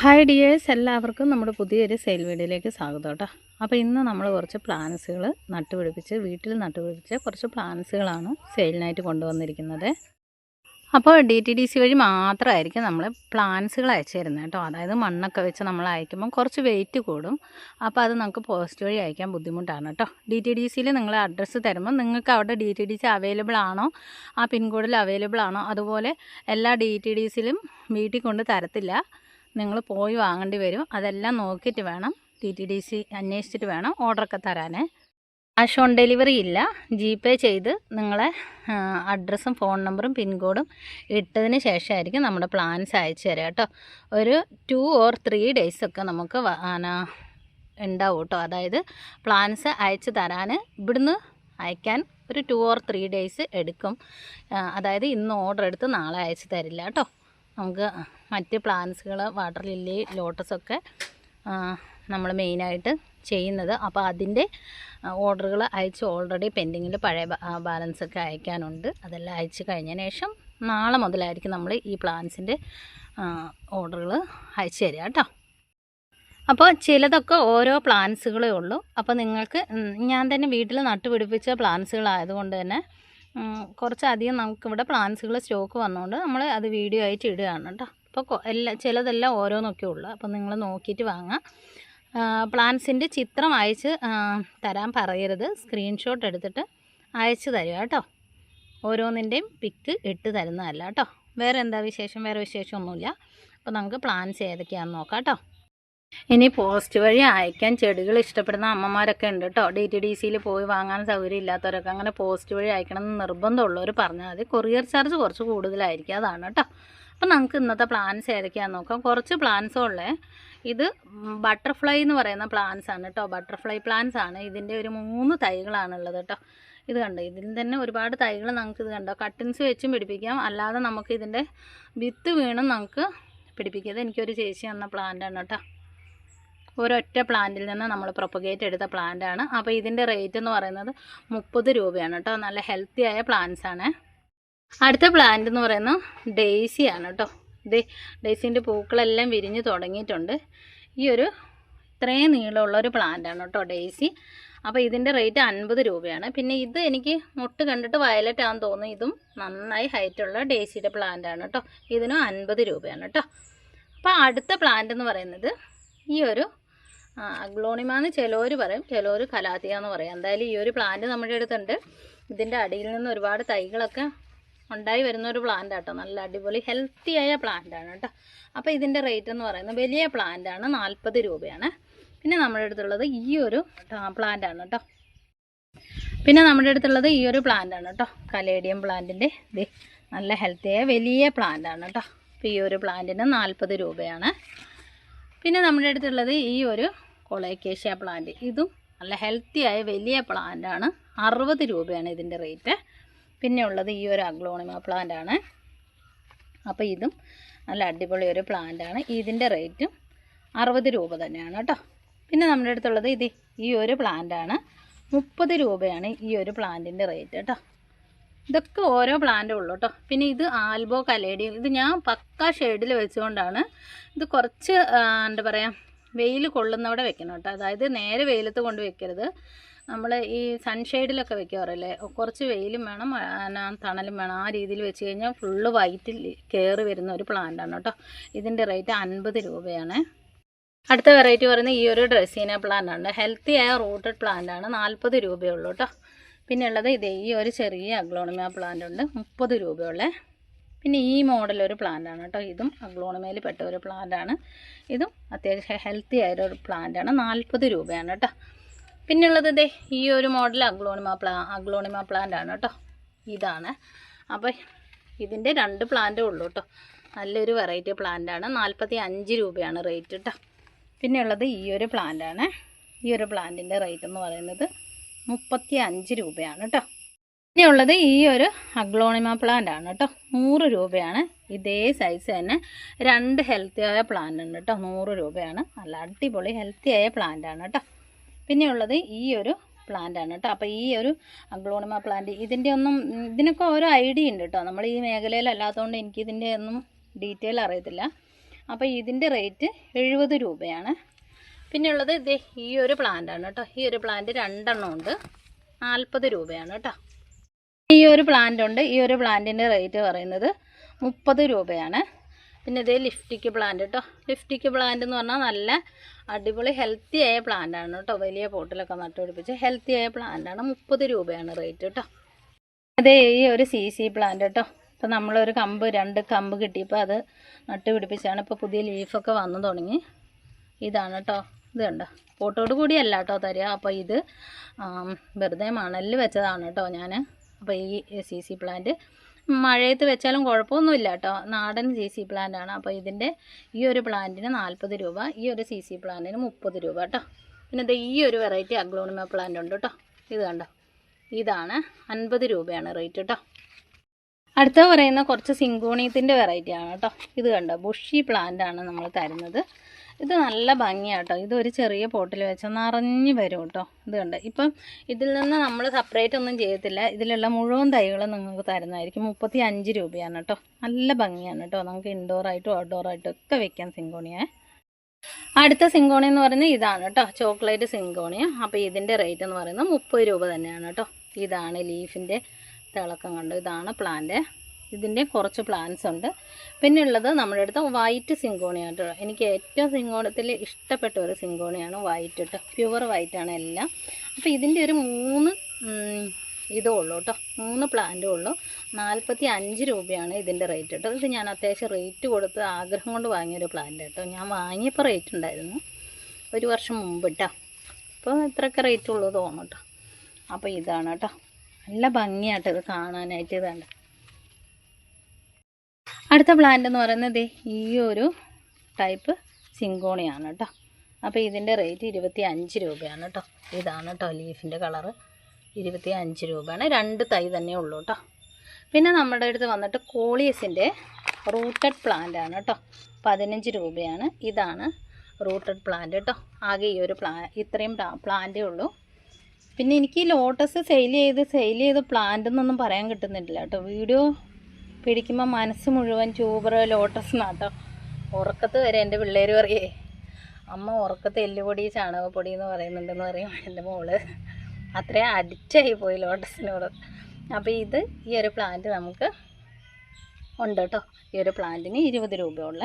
Hi dears എല്ലാവർക്കും നമ്മുടെ പുതിയൊരു സെയിൽ വീഡിയോയിലേക്ക് സ്വാഗതം കേട്ടോ. അപ്പോൾ ഇന്ന് നമ്മൾ കുറച്ച് പ്ലാൻസുകൾ നട്ടുപിടിപ്പിച്ച് വീട്ടിൽ നട്ടുപിടിപ്പിച്ച് കുറച്ച് പ്ലാൻസുകളാണ് സെയിലിനായിട്ട് കൊണ്ടുവന്നിരിക്കുന്നത്. അപ്പോൾ ഡി ടി ഡി സി വഴി മാത്രമായിരിക്കും നമ്മൾ പ്ലാൻസുകൾ അയച്ചു തരുന്നത് കേട്ടോ. അതായത് മണ്ണൊക്കെ വെച്ച് നമ്മൾ അയക്കുമ്പോൾ കുറച്ച് വെയിറ്റ് കൂടും. അപ്പോൾ അത് നമുക്ക് പോസ്റ്റ് വഴി അയക്കാൻ ബുദ്ധിമുട്ടാണ് കേട്ടോ. ഡി ടി ഡി സിയിൽ നിങ്ങൾ അഡ്രസ്സ് തരുമ്പോൾ നിങ്ങൾക്ക് അവിടെ D T D C available ആണോ ആ പിൻകോഡിൽ അവൈലബിൾ ആണോ അതുപോലെ എല്ലാ ഡി ടി ഡി സിയിലും വീട്ടിൽ കൊണ്ട് തരത്തില്ല. നിങ്ങൾ പോയി വാങ്ങേണ്ടി വരും. അതെല്ലാം നോക്കിയിട്ട് വേണം. ടി ടി ഡി സി അന്വേഷിച്ചിട്ട് വേണം ഓർഡറൊക്കെ തരാൻ ക്യാഷ് ഓൺ ഡെലിവറി ഇല്ല. ജി പേ ചെയ്ത് നിങ്ങളെ അഡ്രസ്സും ഫോൺ നമ്പറും പിൻകോഡും ഇട്ടതിന് ശേഷമായിരിക്കും നമ്മുടെ പ്ലാൻസ് അയച്ചു തരാം കേട്ടോ. ഒരു ടു ഓർ ത്രീ ഡേയ്സൊക്കെ നമുക്ക് ഉണ്ടാവും കേട്ടോ. അതായത് പ്ലാൻസ് അയച്ചു തരാൻ ഇവിടുന്ന് അയക്കാൻ ഒരു ടു ഓർ ത്രീ ഡേയ്സ് എടുക്കും. അതായത് ഇന്ന് ഓർഡർ എടുത്ത് നാളെ അയച്ചു തരില്ല കേട്ടോ. നമുക്ക് മറ്റ് പ്ലാന്റ്സുകൾ വാട്ടർ ലില്ലി ലോട്ടസൊക്കെ നമ്മൾ മെയിനായിട്ട് ചെയ്യുന്നത്. അപ്പോൾ അതിന്റെ ഓർഡറുകൾ അയച്ച് ഓൾറെഡി പെൻഡിങ്ങിൽ പഴയ ബാലൻസ് ഒക്കെ അയക്കാനുണ്ട്. അതെല്ലാം അയച്ച് കഴിഞ്ഞതിന് ശേഷം നാളെ മുതലായിരിക്കും നമ്മൾ ഈ പ്ലാന്റ്സിന്റെ ഓർഡറുകൾ അയച്ചു തരിക കേട്ടോ. അപ്പോൾ ചിലതൊക്കെ ഓരോ പ്ലാന്റ്സുകളേ ഉള്ളൂ. അപ്പോൾ നിങ്ങൾക്ക് ഞാൻ തന്നെ വീട്ടിൽ നട്ടുപിടിപ്പിച്ച പ്ലാന്റ്സുകളായതുകൊണ്ട് തന്നെ കുറച്ചധികം നമുക്കിവിടെ പ്ലാന്റ്സുകൾ സ്റ്റോക്ക് വന്നുകൊണ്ട് നമ്മൾ അത് വീഡിയോ ആയിട്ട് ഇടുകയാണ് കേട്ടോ. അപ്പോൾ എല്ലാ ചിലതെല്ലാം ഓരോന്നൊക്കെ ഉള്ളു. അപ്പോൾ നിങ്ങൾ നോക്കിയിട്ട് വാങ്ങാം. പ്ലാന്റ്സിന്റെ ചിത്രം അയച്ച് തരാൻ പറയരുത്. സ്ക്രീൻഷോട്ട് എടുത്തിട്ട് അയച്ചു തരിക കേട്ടോ. ഓരോന്നിന്റെയും പിക്ക് ഇട്ട് തരുന്നതല്ല കേട്ടോ. വേറെ എന്താ വിശേഷം? വേറെ വിശേഷമൊന്നുമില്ല അപ്പോൾ നമുക്ക് പ്ലാൻസ് ഏതൊക്കെയാണെന്ന് നോക്കാം കേട്ടോ. ഇനി പോസ്റ്റ് വഴി അയക്കാൻ ചെടികൾ ഇഷ്ടപ്പെടുന്ന അമ്മമാരൊക്കെ ഉണ്ട് കേട്ടോ ഡി ടി ഡി സിയിൽ പോയി വാങ്ങാൻ സൗകര്യം ഇല്ലാത്തവരൊക്കെ അങ്ങനെ പോസ്റ്റ് വഴി അയക്കണം എന്ന് നിർബന്ധമുള്ളവർ പറഞ്ഞാൽ മതി. കൊറിയർ ചാർജ് കുറച്ച് കൂടുതലായിരിക്കും. അതാണ് കേട്ടോ അപ്പം നമുക്ക് ഇന്നത്തെ പ്ലാൻസ് ഏതൊക്കെയാണെന്ന് നോക്കാം. കുറച്ച് പ്ലാൻസ് ഉള്ളേ. ഇത് ബട്ടർഫ്ലൈ എന്ന് പറയുന്ന പ്ലാൻസ് ആണ് കേട്ടോ ബട്ടർഫ്ലൈ പ്ലാൻസ് ആണ്. ഇതിന്റെ ഒരു മൂന്ന് തൈകളാണുള്ളത് കേട്ടോ ഇത് കണ്ടോ? ഇതിൽ തന്നെ ഒരുപാട് തൈകൾ നമുക്ക് ഇത് കണ്ടോ? കട്ടിൻസ് വെച്ചും പിടിപ്പിക്കാം. അല്ലാതെ നമുക്ക് ഇതിന്റെ വിത്ത് വീണും നമുക്ക് പിടിപ്പിക്കാം. ഇത് എനിക്കൊരു ചേച്ചി തന്ന പ്ലാന്റാണ് കേട്ടോ ഒരൊറ്റ പ്ലാന്റിൽ നിന്ന് നമ്മൾ പ്രൊപ്പഗേറ്റ് എടുത്ത പ്ലാന്റാണ് അപ്പോൾ ഇതിന്റെ റേറ്റ് എന്ന് പറയുന്നത് മുപ്പത് രൂപയാണ് കേട്ടോ. നല്ല ഹെൽത്തി ആയ പ്ലാന്റ്സ് ആണ്. അടുത്ത പ്ലാന്റ് എന്ന് പറയുന്നത് ഡെയ്സി ആണ് കേട്ടോ. ഇത് ഡെയ്സിന്റെ പൂക്കളെല്ലാം വിരിഞ്ഞ് തുടങ്ങിയിട്ടുണ്ട്. ഈ ഒരു ഇത്രയും നീളമുള്ള ഒരു പ്ലാന്റാണ് കേട്ടോ ഡെയ്സി അപ്പോൾ ഇതിന്റെ റേറ്റ് അൻപത് രൂപയാണ്. പിന്നെ ഇത് എനിക്ക് മുട്ട് കണ്ടിട്ട് വയലറ്റ് ആണെന്ന് തോന്നുന്നു. ഇതും നന്നായി ഹൈറ്റുള്ള ഡെയ്സിയുടെ പ്ലാന്റാണ് കേട്ടോ. ഇതിനും അൻപത് രൂപയാണ് കേട്ടോ. അപ്പോൾ അടുത്ത പ്ലാന്റ് എന്ന് പറയുന്നത് ഈ ഒരു അഗ്ലോണിമ എന്ന് ചിലവർ പറയും ചിലവർ കലാത്തിയ എന്ന് പറയും. എന്തായാലും ഈ ഒരു പ്ലാന്റ് നമ്മുടെ അടുത്തുണ്ട്. ഇതിന്റെ അടിയിൽ നിന്ന് ഒരുപാട് തൈകളൊക്കെ ഉണ്ടായി വരുന്ന ഒരു പ്ലാന്റ് ആട്ടോ. നല്ല അടിപൊളി ഹെൽത്തി ആയ പ്ലാന്റാണ് കേട്ടോ. അപ്പോൾ ഇതിന്റെ റേറ്റ് എന്ന് പറയുന്നത് വലിയ പ്ലാന്റാണ് നാൽപ്പത് രൂപയാണ്. പിന്നെ നമ്മുടെ അടുത്തുള്ളത് ഈ ഒരു പ്ലാന്റാണ് കേട്ടോ. പിന്നെ നമ്മുടെ അടുത്തുള്ളത് ഈ ഒരു പ്ലാന്റാണ് കേട്ടോ. കലേഡിയം പ്ലാന്റിന്റെ ഇത് നല്ല ഹെൽത്തി ആയ വലിയ പ്ലാന്റാണ് കേട്ടോ. അപ്പോൾ ഈ ഒരു പ്ലാന്റിന് നാൽപ്പത് രൂപയാണ്. പിന്നെ നമ്മുടെ അടുത്തുള്ളത് ഈ ഒരു കൊളേക്കേഷ്യ പ്ലാന്റ്. ഇതും നല്ല ഹെൽത്തി ആയ വലിയ പ്ലാന്റാണ് അറുപത് രൂപയാണ് ഇതിന്റെ റേറ്റ് പിന്നെ ഉള്ളത് ഈ ഒരു അഗ്ലോണിമ പ്ലാന്റ് ആണ്. അപ്പോൾ ഇതും നല്ല അടിപൊളി ഒരു പ്ലാന്റ് ആണ്. ഇതിന്റെ റേറ്റും അറുപത് രൂപ തന്നെയാണ് കേട്ടോ. പിന്നെ നമ്മുടെ അടുത്തുള്ളത് ഇത് ഈ ഒരു പ്ലാന്റ് ആണ്. മുപ്പത് രൂപയാണ് ഈ ഒരു പ്ലാന്റിന്റെ റേറ്റ് കേട്ടോ. ഇതൊക്കെ ഓരോ പ്ലാന്റേ ഉള്ളു കേട്ടോ. പിന്നെ ഇത് ആൽബോ കലേഡിയം. ഇത് ഞാൻ പക്ക ഷെയ്ഡിൽ വെച്ചുകൊണ്ടാണ് ഇത് കുറച്ച് എന്താ പറയുക വെയിൽ കൊള്ളുന്നവിടെ വെക്കണം കേട്ടോ. അതായത് നേരെ വെയിലത്ത് കൊണ്ട് വെക്കരുത്. നമ്മൾ ഈ സൺഷെയ്ഡിലൊക്കെ വെക്കാറില്ലേ? കുറച്ച് വെയിലും വേണം തണലും വേണം. ആ രീതിയിൽ വെച്ച് കഴിഞ്ഞാൽ ഫുള്ള് വൈറ്റിൽ കയറി വരുന്ന ഒരു പ്ലാന്റാണ് കേട്ടോ. ഇതിന്റെ റേറ്റ് അൻപത് രൂപയാണ്. അടുത്ത വെറൈറ്റി പറയുന്നത് ഈ ഒരു ഡ്രസ്സീന പ്ലാന്റ് ആണ്. ഹെൽത്തി ആയ റൂട്ടഡ് പ്ലാന്റ് ആണ്. നാൽപ്പത് രൂപയുള്ളൂ കേട്ടോ. പിന്നെ ഉള്ളത് ഇതേ ഈ ഒരു ചെറിയ അഗ്ലോണമിയ പ്ലാന്റ് ഉണ്ട്. മുപ്പത് രൂപയുള്ള പിന്നെ ഈ മോഡൽ ഒരു പ്ലാന്റ് ആണ് കേട്ടോ. ഇതും അഗ്ലോണിമയിൽ പെട്ട ഒരു പ്ലാന്റ് ആണ്. ഇതും അത്യാവശ്യം ഹെൽത്തി ആയ ഒരു പ്ലാന്റ് ആണ്. നാൽപ്പത് രൂപയാണ് കേട്ടോ. പിന്നെ ഉള്ളത് ഇതേ ഈ ഒരു മോഡൽ അഗ്ലോണിമ പ്ലാ അഗ്ലോണിമ പ്ലാന്റ് ആണ് കേട്ടോ. ഇതാണ്. അപ്പോൾ ഇതിന്റെ രണ്ട് പ്ലാന്റേ ഉള്ളൂ കേട്ടോ. നല്ലൊരു വെറൈറ്റി പ്ലാന്റ് ആണ്. നാൽപ്പത്തി അഞ്ച് രൂപയാണ് റേറ്റ് കേട്ടോ. പിന്നെ ഉള്ളത് ഈ ഒരു പ്ലാന്റ് ആണ്. ഈ ഒരു പ്ലാന്റിന്റെ റേറ്റ് എന്ന് പറയുന്നത് മുപ്പത്തി അഞ്ച് രൂപയാണ് കേട്ടോ. പിന്നെ ഉള്ളത് ഈ ഒരു അഗ്ലോണിമ പ്ലാന്റ് ആണ് കേട്ടോ. നൂറ് രൂപയാണ്. ഇതേ സൈസ് തന്നെ രണ്ട് ഹെൽത്തി ആയ പ്ലാന്റ് ഉണ്ട് കേട്ടോ. നൂറ് രൂപയാണ്. നല്ല അടിപൊളി ഹെൽത്തി ആയ പ്ലാന്റ് ആണ് കേട്ടോ. പിന്നെ ഉള്ളത് ഈ ഒരു പ്ലാന്റ് ആണ് കേട്ടോ. അപ്പോൾ ഈ ഒരു അഗ്ലോണിമ പ്ലാന്റ് ഇതിന്റെ ഒന്നും ഇതിനൊക്കെ ഓരോ ഐഡിയ ഉണ്ട് കേട്ടോ. നമ്മൾ ഈ മേഖലയിലല്ലാത്തതുകൊണ്ട് എനിക്കിതിന്റെ ഒന്നും ഡീറ്റെയിൽ അറിയത്തില്ല. അപ്പോൾ ഇതിന്റെ റേറ്റ് എഴുപത് രൂപയാണ്. പിന്നെ ഉള്ളത് ഇത് ഈ ഒരു പ്ലാന്റ് ആണ് കേട്ടോ. ഈ ഒരു പ്ലാന്റ് രണ്ടെണ്ണം ഉണ്ട്. നാൽപ്പത് രൂപയാണ് കേട്ടോ. ഈ ഒരു പ്ലാന്റ് ഉണ്ട്. ഈ ഒരു പ്ലാന്റിന്റെ റേറ്റ് പറയുന്നത് മുപ്പത് രൂപയാണ്. പിന്നെ ഇതേ ലിഫ്റ്റിക്ക് പ്ലാന്റ് കേട്ടോ ലിഫ്റ്റിക്ക് പ്ലാന്റ് എന്ന് പറഞ്ഞാൽ നല്ല അടിപൊളി ഹെൽത്തി ആയ പ്ലാന്റ് ആണ് കേട്ടോ വലിയ പോട്ടിലൊക്കെ നട്ടുപിടിപ്പിച്ച് ഹെൽത്തി ആയ പ്ലാന്റ് ആണ്. മുപ്പത് രൂപയാണ് റേറ്റ് കേട്ടോ അതേ ഈ ഒരു സി സി പ്ലാന്റ് കേട്ടോ ഇപ്പം നമ്മളൊരു കമ്പ് രണ്ട് കമ്പ് കിട്ടിയപ്പോൾ അത് നട്ടുപിടിപ്പിച്ചാണ് ഇപ്പോൾ പുതിയ ലീഫൊക്കെ വന്നു തുടങ്ങി. ഇതാണ് കേട്ടോ ഇത് കണ്ടോ? പോട്ടോട് കൂടിയല്ല കേട്ടോ തരിക. അപ്പോൾ ഇത് വെറുതെ മണലിൽ വെച്ചതാണ് കേട്ടോ ഞാൻ അപ്പോൾ ഈ സി സി പ്ലാന്റ് മഴയത്ത് വെച്ചാലും കുഴപ്പമൊന്നുമില്ല കേട്ടോ നാടൻ സി സി പ്ലാന്റ് ആണ്. അപ്പോൾ ഇതിന്റെ ഈ ഒരു പ്ലാന്റിന് നാൽപ്പത് രൂപ ഈ ഒരു സി സി പ്ലാന്റിന് മുപ്പത് രൂപ കേട്ടോ പിന്നെ ഇത് ഈ ഒരു വെറൈറ്റി അഗ്ലോണിമ പ്ലാന്റ് ഉണ്ട് കേട്ടോ ഇത് കണ്ടോ? ഇതാണ് അൻപത് രൂപയാണ് റേറ്റ് കേട്ടോ അടുത്ത പറയുന്ന കുറച്ച് സിങ്കോണിയത്തിന്റെ വെറൈറ്റിയാണ് കേട്ടോ ഇത് കണ്ടോ? ബുഷി പ്ലാന്റ് ആണ് നമ്മൾ തരുന്നത്. ഇത് നല്ല ഭംഗിയാണ് കേട്ടോ ഇതൊരു ചെറിയ പോട്ടിൽ വെച്ചാൽ നിറഞ്ഞു വരും കേട്ടോ ഇത് കണ്ട്. ഇപ്പം ഇതിൽ നിന്ന് നമ്മൾ സെപ്പറേറ്റ് ഒന്നും ചെയ്യത്തില്ല. ഇതിലുള്ള മുഴുവൻ തൈകളും നിങ്ങൾക്ക് തരുന്നതായിരിക്കും. മുപ്പത്തി അഞ്ച് രൂപയാണ് കേട്ടോ നല്ല ഭംഗിയാണ് കേട്ടോ നമുക്ക് ഇൻഡോറായിട്ടും ഔട്ട്ഡോറായിട്ടും ഒക്കെ വെക്കാം സിങ്കോണിയെ. അടുത്ത സിങ്കോണി എന്ന് പറയുന്നത് ഇതാണ് കേട്ടോ ചോക്ലേറ്റ് സിങ്കോണിയ അപ്പോൾ ഇതിന്റെ റേറ്റ് എന്ന് പറയുന്നത് മുപ്പത് രൂപ തന്നെയാണ് കേട്ടോ ഇതാണ് ലീഫിന്റെ തിളക്കം കണ്ടു? ഇതാണ് പ്ലാന്റ് ഇതിന്റെ കുറച്ച് പ്ലാന്റ്സ് ഉണ്ട്. പിന്നെ ഉള്ളത് നമ്മുടെ അടുത്ത് വൈറ്റ് സിങ്കോണിയാണ് കേട്ടോ എനിക്ക് ഏറ്റവും സിങ്കോണത്തിൽ ഇഷ്ടപ്പെട്ട ഒരു സിങ്കോണിയാണ് വൈറ്റ് കേട്ടോ പ്യുവർ വൈറ്റാണ് എല്ലാം. അപ്പോൾ ഇതിന്റെ ഒരു മൂന്ന് ഇതേ ഉള്ളൂ കേട്ടോ മൂന്ന് പ്ലാന്റേ ഉള്ളൂ. നാൽപ്പത്തി അഞ്ച് രൂപയാണ് ഇതിന്റെ റേറ്റ് കേട്ടോ ഇത് ഞാൻ അത്യാവശ്യം റേറ്റ് കൊടുത്ത് ആഗ്രഹം കൊണ്ട് വാങ്ങിയൊരു പ്ലാന്റ് കേട്ടോ ഞാൻ വാങ്ങിയപ്പോൾ റേറ്റ് ഉണ്ടായിരുന്നു. ഒരു വർഷം മുമ്പ് കേട്ടോ അപ്പോൾ ഇത്രയൊക്കെ റേറ്റ് ഉള്ളൂ തോന്നും കേട്ടോ അപ്പോൾ ഇതാണ് കേട്ടോ നല്ല ഭംഗിയാട്ടോ ഇത് കാണാനായിട്ട് ഇതാണ്. അടുത്ത പ്ലാന്റ് എന്ന് പറയുന്നത് ഈ ഒരു ടൈപ്പ് സിങ്കോണിയാണ് കേട്ടോ അപ്പോൾ ഇതിന്റെ റേറ്റ് ഇരുപത്തി അഞ്ച് രൂപയാണ് കേട്ടോ ഇതാണ് കേട്ടോ ലീഫിന്റെ കളർ ഇരുപത്തി അഞ്ച് രൂപയാണ്. രണ്ട് തൈ തന്നെ ഉള്ളൂ കേട്ടോ പിന്നെ നമ്മുടെ അടുത്ത് വന്നിട്ട് കോളിയസിന്റെ റൂട്ടഡ് പ്ലാന്റ് ആണ് കേട്ടോ പതിനഞ്ച് രൂപയാണ്. ഇതാണ് റൂട്ടഡ് പ്ലാന്റ് കേട്ടോ ആകെ ഈ ഒരു പ്ലാ ഇത്രയും പ്ലാന്റേ ഉള്ളൂ. പിന്നെ എനിക്ക് ഈ ലോട്ടസ് സെയിൽ ചെയ്ത് സെയിൽ ചെയ്ത് പ്ലാന്റ് എന്നൊന്നും പറയാൻ കിട്ടുന്നില്ല കേട്ടോ വീഡിയോ പിടിക്കുമ്പോൾ മനസ്സ് മുഴുവൻ ട്യൂബർ ലോട്ടസ് നാട്ടോ ഉറക്കത്ത് വരെ എന്റെ പിള്ളേർ പറയേ അമ്മ ഉറക്കത്ത് എല്ലുപൊടി ചാണകപ്പൊടി എന്ന് പറയുന്നുണ്ടെന്ന് പറയും എന്റെ മോൾ. അത്രയും അഡിക്റ്റായി പോയി ലോട്ടസിനോട്. അപ്പോൾ ഇത് ഈ ഒരു പ്ലാന്റ് നമുക്ക് ഉണ്ട് കേട്ടോ ഈ ഒരു പ്ലാന്റിന് ഇരുപത് രൂപയുള്ള.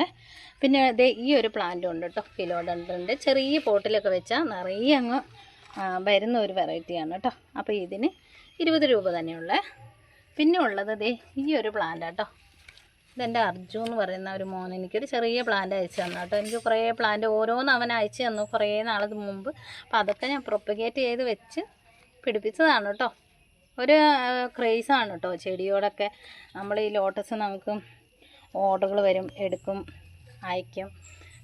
പിന്നെ അതേ ഈ ഒരു പ്ലാന്റ് ഉണ്ട് കേട്ടോ ഫിലോഡൻഡ്രന്റെ ചെറിയ പോട്ടിലൊക്കെ വെച്ചാൽ നിറയെ അങ്ങ് വരുന്ന ഒരു വെറൈറ്റിയാണ് കേട്ടോ അപ്പോൾ ഇതിന് ഇരുപത് രൂപ തന്നെയുള്ള പിന്നെ ഉള്ളത് ദേ ഈ ഒരു പ്ലാന്റ് കേട്ടോ ഇതെന്റെ അർജു എന്ന് പറയുന്ന ഒരു മോൻ എനിക്കൊരു ചെറിയ പ്ലാന്റ് അയച്ചു തന്നു കേട്ടോ. എനിക്ക് കുറേ പ്ലാന്റ് ഓരോന്ന് അവൻ അയച്ചു തന്നു കുറേ നാളത് മുമ്പ്. അപ്പോൾ അതൊക്കെ ഞാൻ പ്രൊപ്പഗേറ്റ് ചെയ്ത് വെച്ച് പിടിപ്പിച്ചതാണ് കേട്ടോ ഒരു ക്രേസാണ് കേട്ടോ ചെടിയോടൊക്കെ നമ്മൾ ഈ ലോട്ടസ് നമുക്ക് ഓർഡറുകൾ വരും എടുക്കും അയക്കും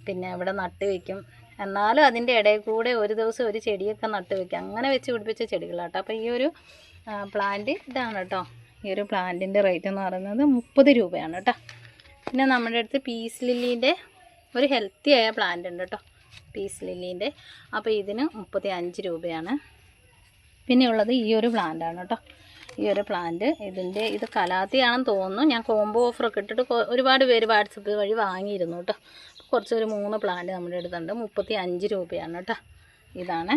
പിന്നെ ഇവിടെ നട്ട് വയ്ക്കും എന്നാലും അതിന്റെ ഇടയിൽ കൂടെ ഒരു ദിവസം ഒരു ചെടിയൊക്കെ നട്ട് വയ്ക്കും അങ്ങനെ വെച്ച് പിടിപ്പിച്ച ചെടികളാട്ടോ അപ്പോൾ ഈ ഒരു പ്ലാന്റ് ഇതാണ് കേട്ടോ ഈ ഒരു പ്ലാന്റിന്റെ റേറ്റ് എന്ന് പറയുന്നത് മുപ്പത് രൂപയാണ് കേട്ടോ. പിന്നെ നമ്മുടെ അടുത്ത് പീസ് ലില്ലീന്റെ ഒരു ഹെൽത്തി ആയ പ്ലാന്റ് ഉണ്ട് കേട്ടോ. പീസ് ലില്ലീന്റെ അപ്പോൾ ഇതിന് മുപ്പത്തി അഞ്ച് രൂപയാണ്. പിന്നെ ഉള്ളത് ഈ ഒരു പ്ലാന്റ് ആണ് കേട്ടോ. ഈ ഒരു പ്ലാന്റ് ഇതിന്റെ ഇത് കലാത്തിയാണെന്ന് തോന്നുന്നു. ഞാൻ കോംബോ ഓഫറൊക്കെ ഇട്ടിട്ട് ഒരുപാട് പേര് വാട്സപ്പ് വഴി വാങ്ങിയിരുന്നു കേട്ടോ. കുറച്ചൊരു മൂന്ന് പ്ലാന്റ് നമ്മുടെ അടുത്തുണ്ട്. മുപ്പത്തി അഞ്ച് രൂപയാണ് കേട്ടോ. ഇതാണ്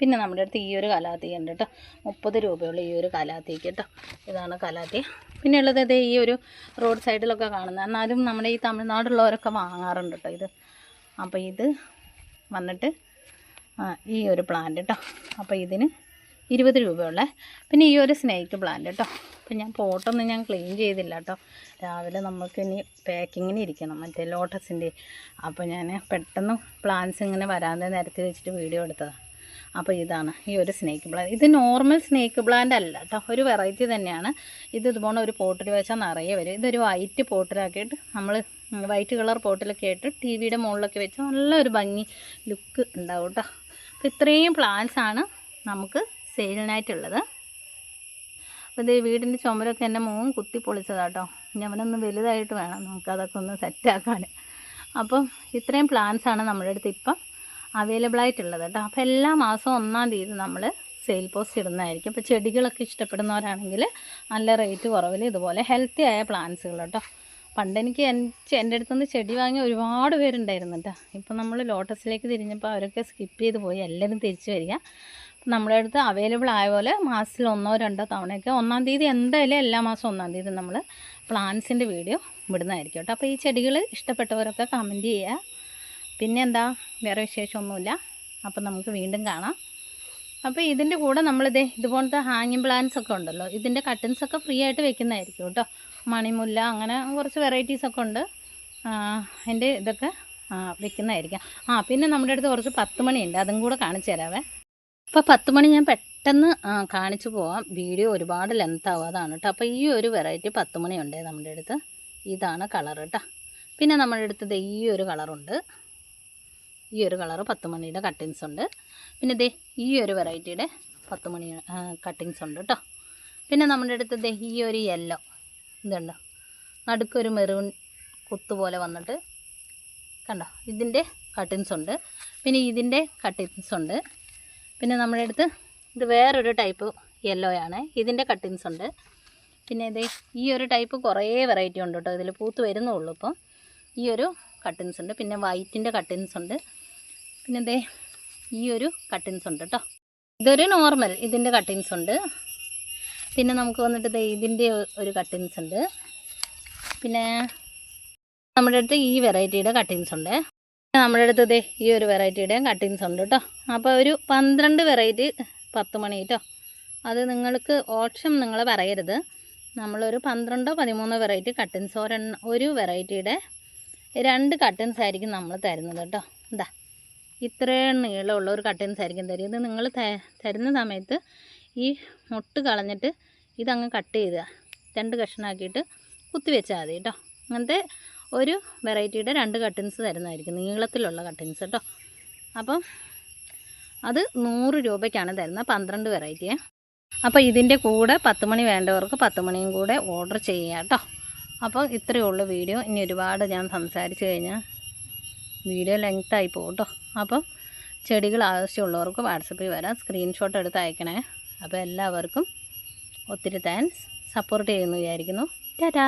പിന്നെ നമ്മുടെ അടുത്ത് ഈ ഒരു കലാത്തി ഉണ്ട് കേട്ടോ. മുപ്പത് രൂപയുള്ള ഈ ഒരു കലാത്തിക്ക് കേട്ടോ. ഇതാണ് കലാത്തി പിന്നെ ഉള്ളത് ഇതേ ഈ ഒരു റോഡ് സൈഡിലൊക്കെ കാണുന്നത്. എന്നാലും നമ്മുടെ ഈ തമിഴ്നാടുള്ളവരൊക്കെ വാങ്ങാറുണ്ട് കേട്ടോ ഇത്. അപ്പോൾ ഇത് വന്നിട്ട് ഈ ഒരു പ്ലാന്റ് കേട്ടോ. അപ്പോൾ ഇതിന് ഇരുപത് രൂപയുള്ള പിന്നെ ഈ ഒരു സ്നേക്ക് പ്ലാന്റ് കേട്ടോ. അപ്പം ഞാൻ പോട്ടൊന്നും ഞാൻ ക്ലീൻ ചെയ്തില്ല കേട്ടോ. രാവിലെ നമുക്ക് ഇനി പാക്കിങ്ങിന് ഇരിക്കണം മറ്റേ ലോട്ടസിന്റെ അപ്പോൾ ഞാൻ പെട്ടെന്ന് പ്ലാന്റ്സ് ഇങ്ങനെ വരാതെ നിരത്തി വെച്ചിട്ട് വീഡിയോ എടുത്തതാണ് അപ്പോൾ ഇതാണ് ഈ ഒരു സ്നേക്ക് പ്ലാന്റ് ഇത് നോർമൽ സ്നേക്ക് പ്ലാന്റ് അല്ല കേട്ടോ ഒരു വെറൈറ്റി തന്നെയാണ്. ഇത് ഇതുപോലെ ഒരു പോട്ടിൽ വെച്ചാൽ നിറയെ വരും. ഇതൊരു വൈറ്റ് പോട്ടിലാക്കിയിട്ട് നമ്മൾ വൈറ്റ് കളർ പോട്ടിലൊക്കെ ആയിട്ട് ടി വിയുടെ മുകളിലൊക്കെ വെച്ച് നല്ലൊരു ഭംഗി ലുക്ക് ഉണ്ടാവും കേട്ടോ അപ്പോൾ ഇത്രയും പ്ലാന്റ്സ് ആണ് നമുക്ക് സെയിലിനായിട്ടുള്ളത് അപ്പോൾ ഇത് വീടിന്റെ ചുമരൊക്കെ എന്റെ മോൻ കുത്തി പൊളിച്ചതാട്ടോ ഇനി വലുതായിട്ട് വേണം നമുക്ക് അതൊക്കെ ഒന്ന് സെറ്റാക്കാൻ അപ്പം ഇത്രയും പ്ലാന്റ്സാണ് നമ്മുടെ അടുത്ത് ഇപ്പം അവൈലബിൾ ആയിട്ടുള്ളത് കേട്ടോ. അപ്പോൾ എല്ലാ മാസവും ഒന്നാം തീയതി നമ്മൾ സെയിൽ പോസ്റ്റ് ഇടുന്നതായിരിക്കും. അപ്പോൾ ചെടികളൊക്കെ ഇഷ്ടപ്പെടുന്നവരാണെങ്കിൽ നല്ല റേറ്റ് കുറവിൽ ഇതുപോലെ ഹെൽത്തി ആയ പ്ലാന്റ്സുകൾ കേട്ടോ. പണ്ട് എനിക്ക് അടുത്തു എന്റെ അടുത്തുനിന്ന് ചെടി വാങ്ങി ഒരുപാട് പേരുണ്ടായിരുന്നു കേട്ടോ. ഇപ്പം നമ്മൾ ലോട്ടസിലേക്ക് തിരിഞ്ഞപ്പോൾ അവരൊക്കെ സ്കിപ്പ് ചെയ്ത് പോയി. എല്ലാവരും തിരിച്ചു വരിക. നമ്മുടെ അടുത്ത് അവൈലബിൾ ആയ പോലെ മാസത്തിൽ ഒന്നോ രണ്ടോ തവണയൊക്കെ ഒന്നാം തീയതി എന്തായാലും എല്ലാ മാസവും ഒന്നാം തീയതി നമ്മൾ പ്ലാന്റ്സിന്റെ വീഡിയോ വിടുന്നതായിരിക്കും കേട്ടോ. അപ്പോൾ ഈ ചെടികൾ ഇഷ്ടപ്പെട്ടവരൊക്കെ കമന്റ് ചെയ്യുക. പിന്നെ എന്താ വേറെ വിശേഷമൊന്നുമില്ല. അപ്പം നമുക്ക് വീണ്ടും കാണാം. അപ്പോൾ ഇതിന്റെ കൂടെ നമ്മളിതേ ഇതുപോലത്തെ ഹാങ്ങിങ് പ്ലാന്റ്സ് ഒക്കെ ഉണ്ടല്ലോ. ഇതിന്റെ കട്ടൻസ് ഒക്കെ ഫ്രീ ആയിട്ട് വെക്കുന്നതായിരിക്കും കേട്ടോ. മണിമുല്ല അങ്ങനെ കുറച്ച് വെറൈറ്റീസ് ഒക്കെ ഉണ്ട്. അതിന്റെ ഇതൊക്കെ വെക്കുന്നതായിരിക്കാം. ആ പിന്നെ നമ്മുടെ അടുത്ത് കുറച്ച് പത്ത് മണിയുണ്ട് അതും കൂടെ കാണിച്ചു തരാവേ. അപ്പോൾ പത്ത് മണി ഞാൻ പെട്ടെന്ന് കാണിച്ചു പോവാം. വീഡിയോ ഒരുപാട് ലെങ്ത് ആവാതാണ് കേട്ടോ. അപ്പോൾ ഈ ഒരു വെറൈറ്റി പത്ത് മണിയുണ്ട് നമ്മുടെ അടുത്ത്. ഇതാണ് കളർ കേട്ടോ. പിന്നെ നമ്മുടെ അടുത്ത് ഈ ഒരു കളറുണ്ട് ഈ ഒരു കളറ് പത്ത് മണിയുടെ കട്ടിങ്സ് ഉണ്ട്. പിന്നെ ദേ ഈ ഒരു വെറൈറ്റിയുടെ പത്ത് മണി കട്ടിങ്സ് ഉണ്ട് കേട്ടോ പിന്നെ നമ്മുടെ അടുത്ത് ദേ ഈ ഒരു യെല്ലോ ഇതുണ്ടോ. നടുക്കൊരു മെറൂൺ കുത്ത് പോലെ വന്നിട്ട് കണ്ടോ? ഇതിന്റെ കട്ടിങ്സ് ഉണ്ട്. പിന്നെ ഇതിന്റെ കട്ടിങ്സ് ഉണ്ട്. പിന്നെ നമ്മുടെ അടുത്ത് ഇത് വേറൊരു ടൈപ്പ് യെല്ലോ ആണ്. ഇതിന്റെ കട്ടിങ്സ് ഉണ്ട്. പിന്നെ ഇത് ഈ ഒരു ടൈപ്പ് കുറേ വെറൈറ്റി ഉണ്ട് കേട്ടോ ഇതിൽ പൂത്ത് വരുന്നുള്ളൂ ഇപ്പം. ഈ ഒരു കട്ടിങ്സ് ഉണ്ട്. പിന്നെ വൈറ്റിന്റെ കട്ടിങ്സ് ഉണ്ട്. പിന്നെ ദേ ഈ ഒരു കട്ടിൻസ് ഉണ്ട് കേട്ടോ ഇതൊരു നോർമൽ ഇതിന്റെ കട്ടിൻസ് ഉണ്ട്. പിന്നെ നമുക്ക് വന്നിട്ട് ഇതിന്റെ ഒരു കട്ടിൻസ് ഉണ്ട്. പിന്നെ നമ്മുടെ അടുത്ത് ഈ വെറൈറ്റിയുടെ കട്ടിങ്സ് ഉണ്ട്. നമ്മുടെ അടുത്ത് ഇതേ ഈ ഒരു വെറൈറ്റിയുടെ കട്ടിങ്സ് ഉണ്ട് കേട്ടോ അപ്പോൾ ഒരു പന്ത്രണ്ട് വെറൈറ്റി പത്ത് മണി കേട്ടോ അത് നിങ്ങൾക്ക് ഓപ്ഷൻ നിങ്ങൾ പറയരുത്. നമ്മളൊരു പന്ത്രണ്ടോ പതിമൂന്നോ വെറൈറ്റി കട്ടിൻസ് ഒരെണ്ണ ഒരു വെറൈറ്റിയുടെ രണ്ട് കട്ടിൻസ് ആയിരിക്കും നമ്മൾ തരുന്നത് കേട്ടോ എന്താ ഇത്രയും നീളമുള്ള ഒരു കട്ടിങ്സ് ആയിരിക്കും തരും ഇത് നിങ്ങൾ തരുന്ന സമയത്ത് ഈ മുട്ട് കളഞ്ഞിട്ട് ഇതങ്ങ് കട്ട് ചെയ്യുക രണ്ട് കഷ്ണമാക്കിയിട്ട് കുത്തി വെച്ചാൽ മതി കേട്ടോ അങ്ങനത്തെ ഒരു വെറൈറ്റിയുടെ രണ്ട് കട്ടിങ്സ് തരുന്നതായിരിക്കും നീളത്തിലുള്ള കട്ടിങ്സ് കേട്ടോ അപ്പം അത് നൂറ് രൂപയ്ക്കാണ് തരുന്നത് പന്ത്രണ്ട് വെറൈറ്റിയെ. അപ്പോൾ ഇതിന്റെ കൂടെ പത്ത് മണി വേണ്ടവർക്ക് പത്ത് മണിയും കൂടെ ഓർഡർ ചെയ്യുക കേട്ടോ അപ്പോൾ ഇത്രയേ ഉള്ളൂ വീഡിയോ. ഇനി ഒരുപാട് ഞാൻ സംസാരിച്ച് കഴിഞ്ഞാൽ വീഡിയോ ലെങ്ത്തായി പോകും കേട്ടോ അപ്പം ചെടികൾ ആവശ്യമുള്ളവർക്ക് വാട്സപ്പിൽ വരാം. സ്ക്രീൻഷോട്ട് എടുത്ത് അയക്കണേ അപ്പോൾ എല്ലാവർക്കും ഒത്തിരി താങ്ക്സ് സപ്പോർട്ട് ചെയ്യുന്നു വിചാരിക്കുന്നു. ടാറ്റാ!